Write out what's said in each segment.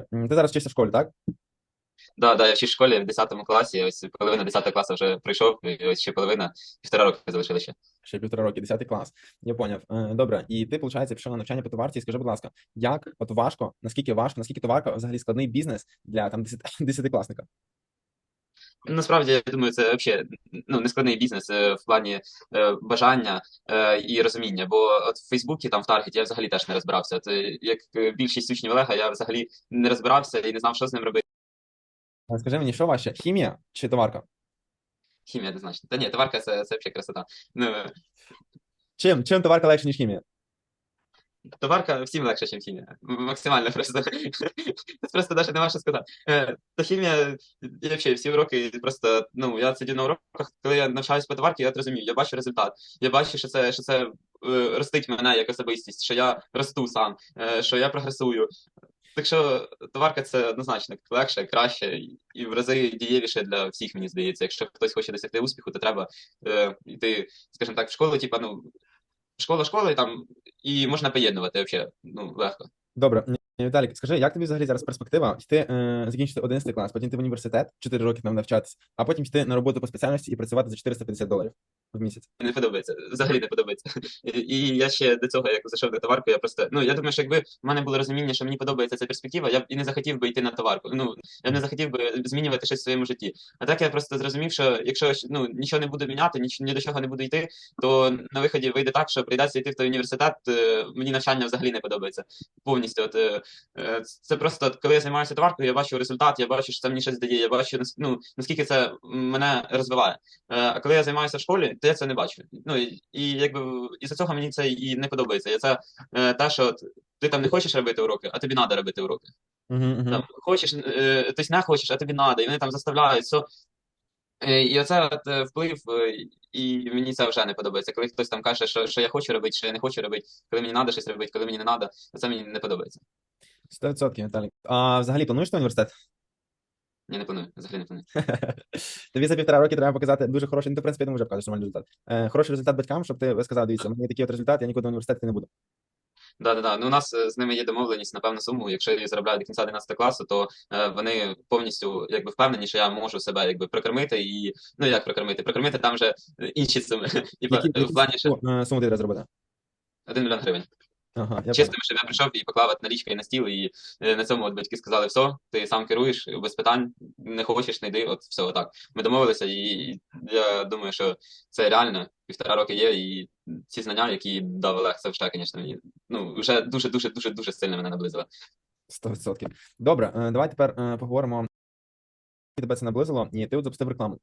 Ти зараз вчишся в школі, так? Да, да, я в школі в 10 класі, ось половина 10 класу вже пройшов, і ось ще половина, півтора року залишили ще. Ще півтора роки, 10 клас. Я поняв. Е, Добре, і ти, виходить, пішов на навчання по товарці. Скажи, будь ласка, як от важко, наскільки важко, наскільки товарка взагалі складний бізнес для там 10 десятикласника? Насправді, я думаю, це взагалі ну, нескладний бізнес е, в плані е, бажання е, і розуміння. Бо от в Фейсбуці, там в Таргеті, я взагалі теж не розбирався. От, е, як е, більшість учнів Олега, я взагалі не розбирався і не знав, що з ним робити. Скажи мені, що важче, хімія чи товарка? Хімія однозначно. Та ні, товарка це, це взагалі красота. Ну, Чим? Чим товарка легше, ніж хімія? Товарка всім легше, ніж хімія. Максимально просто. Тут просто навіть нема що сказати. Е, Та хімія, я взагалі всі уроки просто, ну, я сидів на уроках, коли я навчаюсь по товарці, я розумію, я бачу результат. Я бачу, що це, що це е, ростить мене як особистість, що я росту сам, е, що я прогресую. Так що товарка це однозначно легше, краще і в рази дієвіше для всіх, мені здається. Якщо хтось хоче досягти успіху, то треба е, йти, скажімо так, в школу, типа, ну, школа, школа, і там і можна поєднувати взагалі, ну, легко. Добре, Віталік, скажи, як тобі взагалі зараз перспектива? Йти е, закінчити 11 клас, потім ти в університет, 4 роки там навчатися, а потім йти на роботу по спеціальності і працювати за 450 доларів в місяць. Не подобається, взагалі не подобається. І, я ще до цього, як зайшов на товарку, я просто. Ну, я думаю, що якби в мене було розуміння, що мені подобається ця перспектива, я б і не захотів би йти на товарку. Ну, я не захотів би змінювати щось в своєму житті. А так я просто зрозумів, що якщо ну, нічого не буду міняти, ніч, ні до чого не буду йти, то на виході вийде так, що прийдеться йти в той університет. е, Мені навчання взагалі не подобається повністю. От, е, е, це просто, коли я займаюся товаркою, я бачу результат, я бачу, що це мені щось дає, я бачу, ну, наскільки це мене розвиває. А коли я займаюся в школі, то я це не бачу. Ну і, і якби із-за цього мені це і не подобається. І це е, те, що ти там не хочеш робити уроки, а тобі треба робити уроки. Угу. Там хочеш, е, тобто не хочеш, а тобі треба, і вони там заставляють. все. І оце от, е, вплив, е, і мені це вже не подобається. Коли хтось там каже, що, що я хочу робити, що я не хочу робити, коли мені треба щось робити, коли мені не треба, це мені не подобається. 100%, Віталік. А взагалі плануєш на університет? Я не планую, взагалі не планую. Тобі за півтора роки треба показати дуже хороший, ну, ти, в принципі, я думаю, вже показуєш нормальний результат. Е, хороший результат батькам, щоб ти сказав, дивіться, у мене є такий от результат, я нікуди в університет йти не буду. Да, да, да. Ну, у нас е, з ними є домовленість на певну суму. Якщо я заробляю до кінця 11 класу, то е, вони повністю якби впевнені, що я можу себе якби прокормити і ну як прокормити? Прокормити там вже е, інші суми. І Які, в плані, що суму, е, суму ти треба зробити? 1 мільйон гривень. Ага, я Чистими, щоб я прийшов і поклав от налічки на стіл, і е, на цьому от батьки сказали, все, ти сам керуєш без питань, не хочеш, не йди, от все, отак. Ми домовилися, і я думаю, що це реально. Півтора роки є, і ці знання, які дав Олег, це вже, звісно, мені ну вже дуже дуже дуже дуже сильно мене наблизило. 100%. Добре, е, давай тепер е, поговоримо. Тебе це наблизило, і ти от запустив рекламу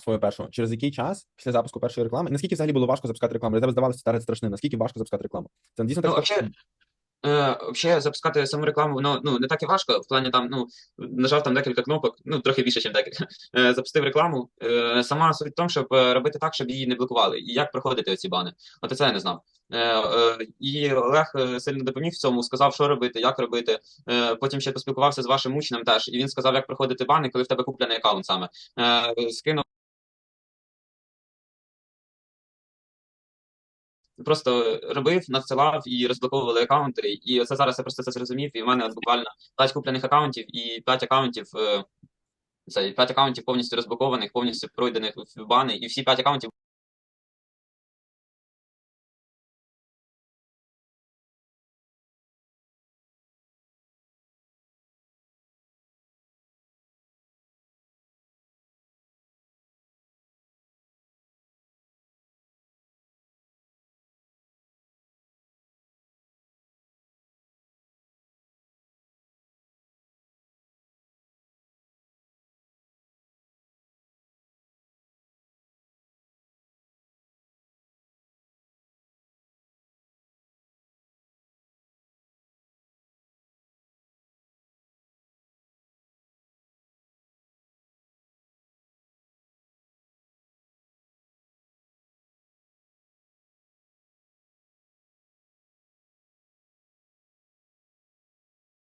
свою першу. Через який час після запуску першої реклами? Наскільки взагалі було важко запускати рекламу? Для тебе здавалося таргет страшним. Наскільки важко запускати рекламу? Це дійсно Ну, вообще, е, вообще запускати саму рекламу, ну, ну не так і важко. В плані там, ну, нажав там декілька кнопок, ну трохи більше, ніж декілька. Е, запустив рекламу. Е, сама суть в тому, щоб е, робити так, щоб її не блокували. І як проходити оці бани. От це я не знав. Е, е, і Олег сильно допоміг в цьому, сказав, що робити, як робити. Потім ще поспілкувався з вашим учнем теж, і він сказав, як проходити бани, коли в тебе куплений аккаунт саме. Скинув. Просто робив, надсилав і розблоковували аккаунти. І оце зараз я просто це зрозумів. І в мене от буквально 5 куплених аккаунтів і 5 аккаунтів. е, Це 5 аккаунтів повністю розблокованих, повністю пройдених в бани, і всі 5 аккаунтів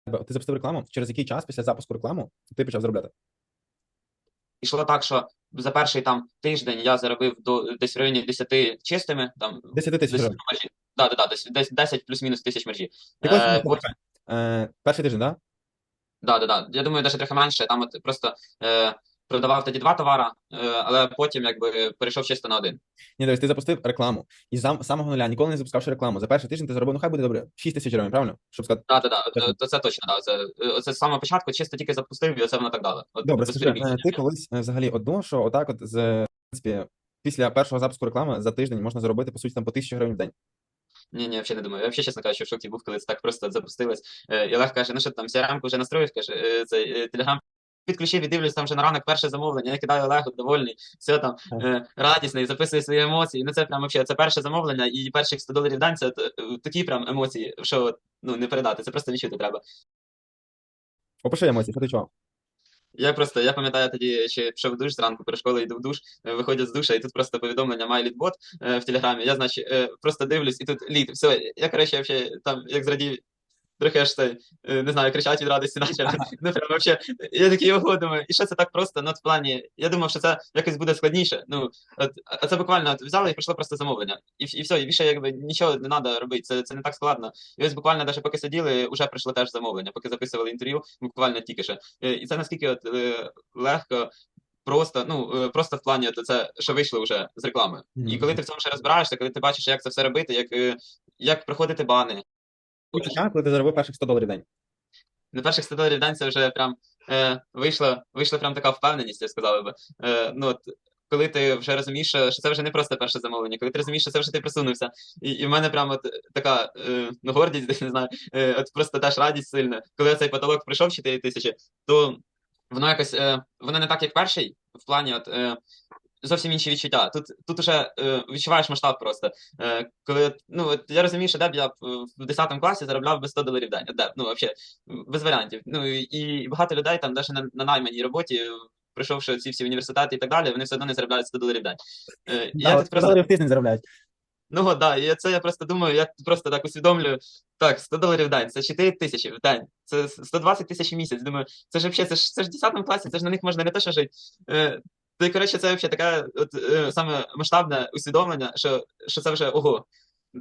Ти запустив рекламу. Через який час після запуску рекламу ти почав заробляти? Ішло так, що за перший там тиждень я заробив до десь в районі 10 чистими. Там 10 тисяч мережі. Да, да, да, десь десь 10 плюс-мінус тисяч мережі. Е, почав? Е, перший тиждень, так? Да, да, да. Я думаю, навіть трохи менше. Там от просто е, продавав тоді два товара, е, але потім якби перейшов чисто на один. Ні, дивись, ти запустив рекламу. І з самого нуля ніколи не запускавши рекламу. За перший тиждень ти заробив, ну хай буде добре, 6 тисяч гривень, правильно? Щоб сказати. Да. Дякую. То це точно, да. Це, оце з самого початку чисто тільки запустив, і оце воно так дало. От, Добре, скажи, е, ти колись е, взагалі от думав, що отак, от з принципі, після першого запуску реклами за тиждень можна заробити по суті там по тисячі гривень в день. Ні, ні, взагалі не думаю. Я взагалі, чесно кажучи, в шокі був, коли це так просто запустилось. Е, І Олег каже, ну що там CRM вже настроїв, каже, е, цей телеграм підключив і дивлюсь, там вже на ранок перше замовлення, я кидаю Олегу, довольний, все там е, радісний, записує свої емоції. Ну це прям вообще, це перше замовлення, і перших 100 доларів в день це е, такі прям емоції, що ну не передати, це просто відчути треба. Опиши емоції, що ти чував? Я просто, я пам'ятаю тоді, ще пішов в душ зранку, перед школою йду в душ, е, виходять з душа, і тут просто повідомлення лідбот е, в телеграмі. Я, значить, просто дивлюсь, і тут лід. Все, я, коротше, вообще, там, як зрадів, аж е, не знаю, кричать від радості, наче. Ну, прям вообще, я такий ого, думаю, і що це так просто? Ну, в плані, я думав, що це якось буде складніше. Ну, от, а це буквально от, взяли і прийшло просто замовлення. І, і все, і більше якби нічого не треба робити, це, це не так складно. І ось буквально, навіть поки сиділи, вже прийшло теж замовлення, поки записували інтерв'ю, буквально тільки що. Е, І це наскільки от, е, легко. Просто, ну е, просто в плані от це, що вийшло вже з реклами. І коли ти в цьому ще розбираєшся, коли ти бачиш, як це все робити, як, як проходити бани, Відчуття, коли ти заробив перших 100 доларів в день. на перших 100 доларів в день це вже прям е, вийшла, вийшла прям така впевненість, я сказав би. Е, ну, от, коли ти вже розумієш, що це вже не просто перше замовлення, коли ти розумієш, що це вже ти присунувся. І, і в мене прям от така е, ну, гордість, десь не знаю, е, от просто теж радість сильна. Коли цей потолок пройшов 4 тисячі, то воно якось е, воно не так, як перший, в плані, от. Е, Зовсім інші відчуття. Тут тут уже е, відчуваєш масштаб просто. Е, коли ну от я розумію, що де б я е, в 10 класі заробляв би 100 доларів в день. Де б, ну взагалі без варіантів. Ну і, багато людей там, навіть на, на найманій роботі, е, пройшовши ці всі університети і так далі, вони все одно не заробляють 100 доларів в день. Е, я тут просто доларів в тиждень заробляють. Ну, да, і це я просто думаю, я просто так усвідомлюю. Так, 100 доларів в день, це 4 тисячі в день, це 120 тисяч в місяць. Думаю, це ж взагалі, це ж це ж в 10 класі, це ж на них можна не те, що жити. Е, і, коротше, це взагалі таке от, е, саме масштабне усвідомлення, що, що це вже ого.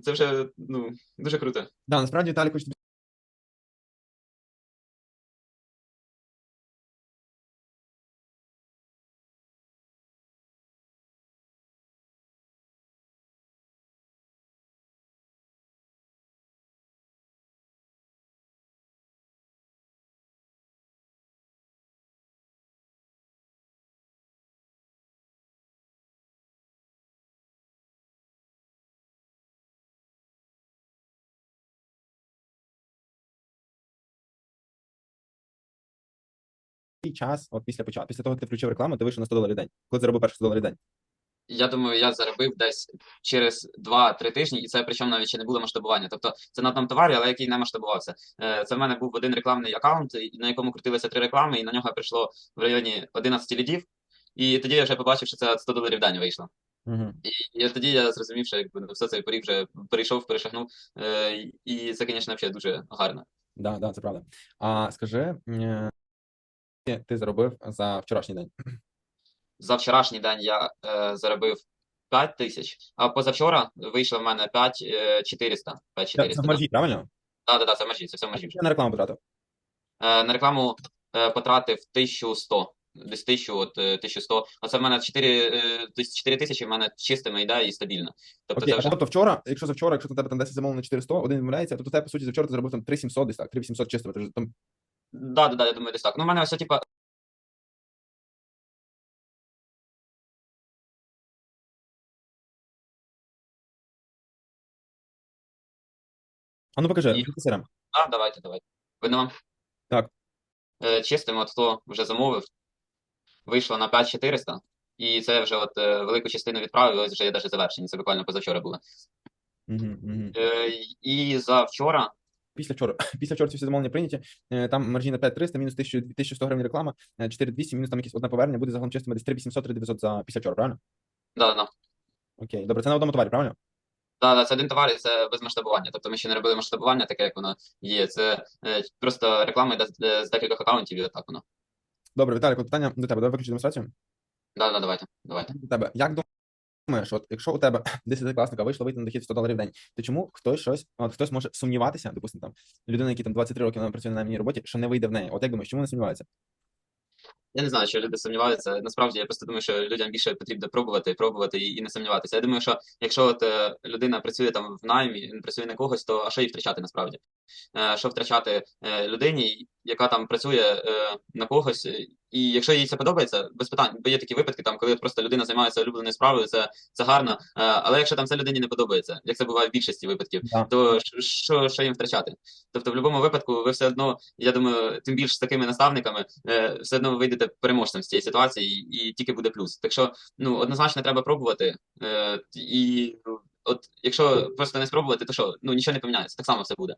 Це вже ну, дуже круто. Да, насправді Віталій хоче час, от після початку, після того, як ти включив рекламу, ти вийшов на 100 доларів день. Коли заробив перших 100 доларів день. Я думаю, я заробив десь через 2-3 тижні, і це причому навіть ще не було масштабування. Тобто це на одному товарі, але який не масштабувався. Е, Це в мене був один рекламний аккаунт, на якому крутилися три реклами, і на нього прийшло в районі 11 лідів. І тоді я вже побачив, що це от 100 доларів в день вийшло. Угу. І, і тоді я зрозумів, що якби ну, все цей поріг вже перейшов, перешагнув. Е, і це, звісно, дуже гарно. Да, да, це правда. А скажи, е, ти заробив за вчорашній день. За вчорашній день я е, заробив 5 тисяч, а позавчора вийшло в мене 5 е, 400. 5 Це в маржі, правильно? Так, так, так, це в межі, це все в вже. Я на рекламу потратив. Е, на рекламу е, потратив 1100. Десь 1000, от е, 1100. Оце в мене 4, е, тобто 4 тисячі в мене чистими йде і стабільно. Тобто Окей, це а вже тобто вчора, якщо за вчора, якщо у тебе там 10 замовлень на 400, один відмовляється, то у тебе, по суті, за вчора ти заробив там 3700 десь так, 3700 чисто. Ти ж там да, да, да, я думаю, десь так. Ну, в мене все типа. А ну покажи, І- А, давайте, давайте. Видно вам? Так. Е, чистим, от хто вже замовив, вийшло на 5400. І це вже от е, велику частину відправив, ось вже є навіть завершені. Це буквально позавчора було. Угу, угу. Е, і за вчора Після вчора, після вчора ці всі замовлення прийняті. Е, Там маржі на 5300, мінус 1000, 1100 гривень реклама, е, 4200, мінус там якесь одне повернення, буде загалом чистими десь 3800, 3900 за після вчора, правильно? да, да. Окей, добре, це на одному товарі, правильно? Да, да, це один товар, і це без масштабування. Тобто ми ще не робили масштабування, таке як воно є. Це е, просто реклама йде з, декількох аккаунтів, і отак воно. Добре, Віталік, от питання до тебе. Давай виключи демонстрацію. Да, да, давайте, давайте. До тебе. Як думаєш, от якщо у тебе 10-класника вийшло вийти на дохід 100 доларів в день, то чому хтось щось, от хтось може сумніватися, допустимо, там людина, який там 23 роки вона працює на найманій роботі, що не вийде в неї. От як думаєш, чому не сумнівається? Я не знаю, що люди сумніваються. Насправді я просто думаю, що людям більше потрібно пробувати, пробувати і, і не сумніватися. Я думаю, що якщо от е, людина працює там в наймі, працює на когось, то а що їй втрачати насправді? Е, що втрачати е, людині, яка там працює е, на когось, і якщо їй це подобається, без питань, бо є такі випадки, там коли просто людина займається улюбленою справою, це, це гарно. Але якщо там це людині не подобається, як це буває в більшості випадків, Да. то що- що, їм втрачати? Тобто, в будь-якому випадку, ви все одно, я думаю, тим більше з такими наставниками, все одно ви вийдете переможцем з цієї ситуації, і, і тільки буде плюс. Так що, ну, однозначно треба пробувати. І от якщо просто не спробувати, то що? Ну нічого не поміняється, так само все буде.